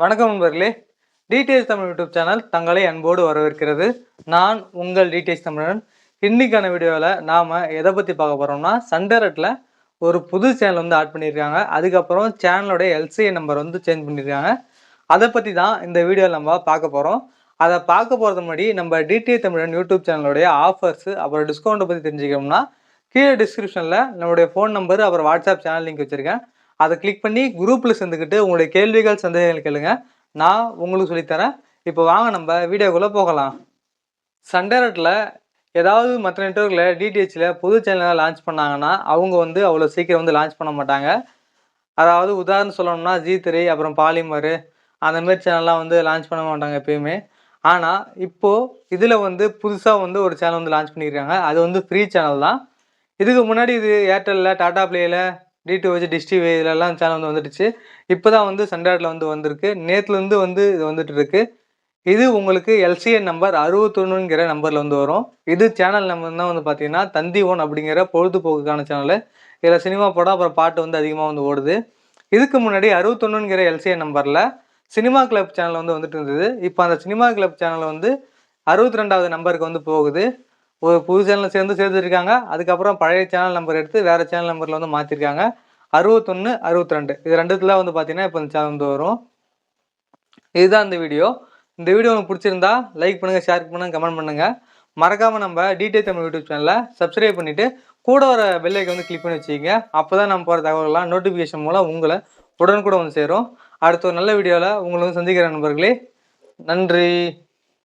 வணக்கம் நண்பர்களே. TDS Tamil YouTube channel தங்களை அன்போடு வரவேற்கிறது. நான் உங்கள் டிடிஎஸ் தமிழன். இன்றைக்கான வீடியோவில் நாம் எதை பற்றி பார்க்க போகிறோம்னா சண்டரட்டில் ஒரு புது சேனல் வந்து ஆட் பண்ணியிருக்காங்க. அதுக்கப்புறம் சேனலோடைய எல்சிஐ நம்பர் வந்து சேஞ்ச் பண்ணியிருக்காங்க. அதை பற்றி தான் இந்த வீடியோவில் நம்ம பார்க்க போகிறோம் அதை பார்க்க போகிறது முன்னாடி நம்ம டிடிஎஸ் தமிழன் யூடியூப் சேனலுடைய ஆஃபர்ஸ் அப்புறம் டிஸ்கவுண்ட்டை பற்றி தெரிஞ்சுக்கணும்னா கீழே டிஸ்கிரிப்ஷனில் நம்மளுடைய ஃபோன் நம்பர் அப்புறம் வாட்ஸ்அப் சேனல் லிங்க் வச்சுருக்கேன். அதை கிளிக் பண்ணி குரூப்பில் சேர்ந்துக்கிட்டு உங்களுடைய கேள்விகள் சந்தேகங்கள் கேளுங்க. நான் உங்களுக்கு சொல்லித்தரேன். இப்போ வாங்க நம்ம வீடியோக்குள்ளே போகலாம். சண்டேரட்டில் ஏதாவது மற்ற நெட்ஒர்க்கில் டிடிஹெச்சில் புது சேனலாக லான்ச் பண்ணாங்கன்னா அவங்க வந்து அவ்வளோ சீக்கிரம் வந்து லான்ச் பண்ண மாட்டாங்க. அதாவது உதாரணம் சொல்லணும்னா ஜி த்ரீ அப்புறம் பாலிமர் அந்த மாதிரி சேனல்லாம் வந்து லான்ச் பண்ண மாட்டாங்க எப்பயுமே. ஆனால் இப்போது இதில் வந்து புதுசாக வந்து ஒரு சேனல் வந்து லான்ச் பண்ணியிருக்காங்க. அது வந்து ஃப்ரீ சேனல் தான். இதுக்கு முன்னாடி இது ஏர்டெல்லில் டாடா பிளேயில் டிடி வச்சு டிஷ் டிவி சேனல் வந்து வந்துடுச்சு. இப்போ தான் வந்து சண்டாட்டில் வந்து வந்திருக்கு. நேற்றுலேருந்து வந்து இது வந்துட்டு இருக்கு இது உங்களுக்கு எல்சிஎன் நம்பர் அறுபத்தொன்னுங்கிற நம்பரில் வந்து வரும். இது சேனல் நம்பர் தான் வந்து பார்த்தீங்கன்னா தந்தி ஒன் அப்படிங்கிற பொழுதுபோக்குக்கான சேனல் இதில் சினிமா படம் அப்புறம் பாட்டு வந்து அதிகமாக வந்து ஓடுது. இதுக்கு முன்னாடி அறுபத்தொன்னுங்கிற எல்சிஎன் நம்பரில் சினிமா கிளப் சேனல் வந்து வந்துட்டு இருந்தது. இப்போ அந்த சினிமா கிளப் சேனல் வந்து அறுபத்தி ரெண்டாவது நம்பருக்கு வந்து போகுது. ஒரு புது சேனலில் சேர்ந்து சேர்த்துருக்காங்க அதுக்கப்புறம் பழைய சேனல் நம்பர் எடுத்து வேறு சேனல் நம்பரில் வந்து மாற்றிருக்காங்க அறுபத்தொன்று அறுபத்தி ரெண்டு இது ரெண்டுத்துல வந்து பார்த்தீங்கன்னா இப்போ இந்த சேனல் வந்து வரும். இதுதான் இந்த வீடியோ இந்த வீடியோ உங்களுக்கு பிடிச்சிருந்தா லைக் பண்ணுங்கள் ஷேர் பண்ணுங்கள் கமெண்ட் பண்ணுங்கள் மறக்காமல் நம்ம டிடி தமிழ் யூடியூப் சேனலில் சப்ஸ்கிரைப் பண்ணிவிட்டு கூட வர பெல்லைக்கு வந்து கிளிக் பண்ணி வச்சுக்கோங்க. அப்போ தான் நம்ம போகிற தகவல்கள்லாம் நோட்டிஃபிகேஷன் மூலம் உங்களை உடனுக்குடன் வந்து சேரும். அடுத்த ஒரு நல்ல வீடியோவில் உங்களை வந்து சந்திக்கிற நண்பர்களே நன்றி.